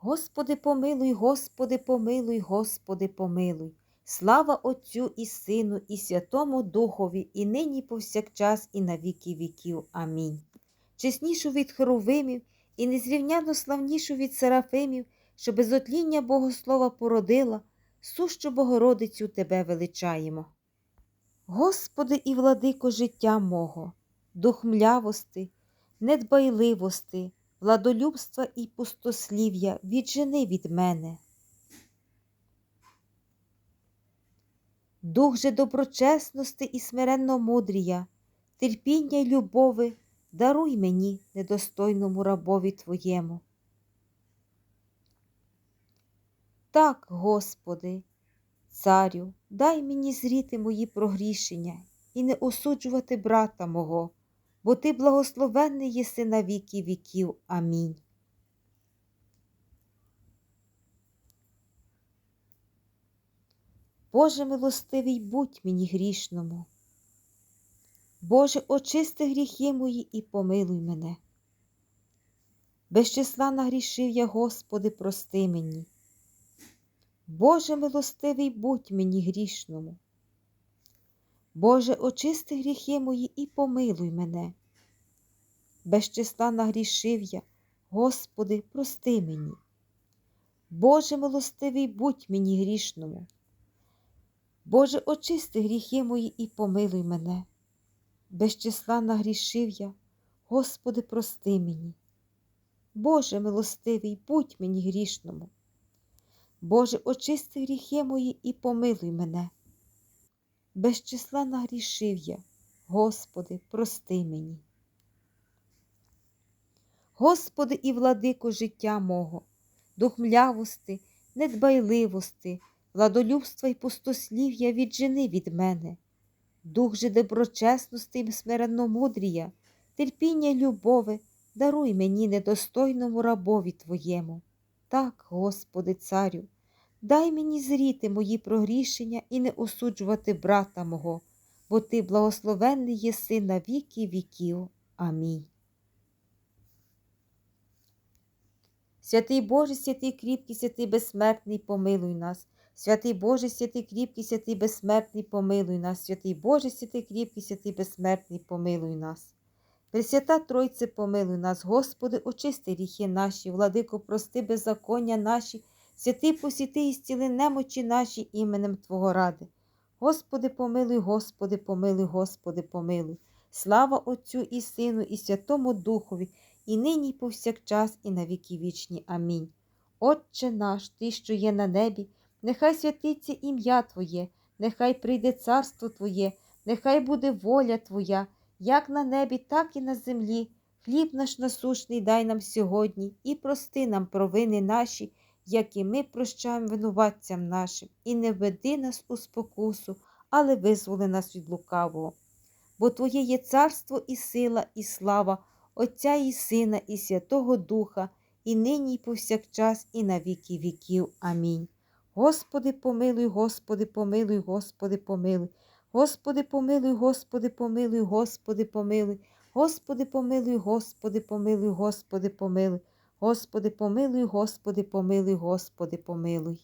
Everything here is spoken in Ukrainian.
Господи, помилуй, Господи, помилуй, Господи, помилуй. Слава Отцю і Сину, і Святому Духові, і нині повсякчас, і на віки віків. Амінь. Чеснішу від хоровимів і незрівняно славнішу від серафимів, що без отління Богослова породила, сущу Богородицю Тебе величаємо. Господи і владико життя мого, дух млявости, недбайливости, владолюбства і пустослів'я віджени від мене. Дух же доброчесності і смиренно мудрія, терпіння й любови даруй мені, недостойному рабові Твоєму. Так, Господи, Царю, дай мені зріти мої прогрішення і не осуджувати брата мого, бо Ти благословенний єси на віки віків. Амінь. Боже милостивий, будь мені грішному. Боже, очисти гріхи мої і помилуй мене. Без числа нагрішив я, Господи, прости мені. Боже милостивий, будь мені грішному. Боже, очисти гріхи мої і помилуй мене. Без числа нагрішив я, Господи, прости мені. Боже милостивий, будь мені грішному. Боже, очисти гріхи мої і помилуй мене. Без числа нагрішив я, Господи, прости мені. Боже милостивий, будь мені грішному. Боже, очисти гріхи мої і помилуй мене. Без числа нагрішив я, Господи, прости мені. Господи і владико життя мого, дух млявости, недбайливости, владолюбства й пустослів'я віджени від мене, дух же доброчесності й смиренномудрія, терпіння любови, даруй мені недостойному рабові Твоєму. Так, Господи, Царю, дай мені зріти мої прогрішення і не осуджувати брата мого, бо Ти благословенний єси на віки віків. Амінь. Святий Боже, святий кріпкий, святий безсмертний, помилуй нас. Святий Боже, святий кріпкий, святий безсмертний, помилуй нас. Святий Боже, святий кріпкий, святий безсмертний, помилуй нас. Пресвята Тройце, помилуй нас, Господи, очисти гріхи наші, владико, прости беззаконня наші, святий посіти і зціли немочі наші іменем Твого ради. Господи, помилуй, Господи, помилуй, Господи, помилуй. Слава Отцю і Сину, і Святому Духові, і нині, і повсякчас, і на віки вічні. Амінь. Отче наш, Ти, що є на небі, нехай святиться ім'я Твоє, нехай прийде царство Твоє, нехай буде воля Твоя, як на небі, так і на землі. Хліб наш насушний дай нам сьогодні і прости нам провини наші, як і ми прощаємо винуватцям нашим, і не введи нас у спокусу, але визволи нас від лукавого. Бо Твоє є царство і сила, і слава, Отця і Сина, і Святого Духа, і нині, і повсякчас, і на віки віків. Амінь. Господи, помилуй, Господи, помилуй, Господи, помилуй. Господи, помилуй, Господи, помилуй, Господи, помилуй. Господи, помилуй, Господи, помилуй, Господи, помилуй. Господи, помилуй, Господи, помилуй, Господи, помилуй.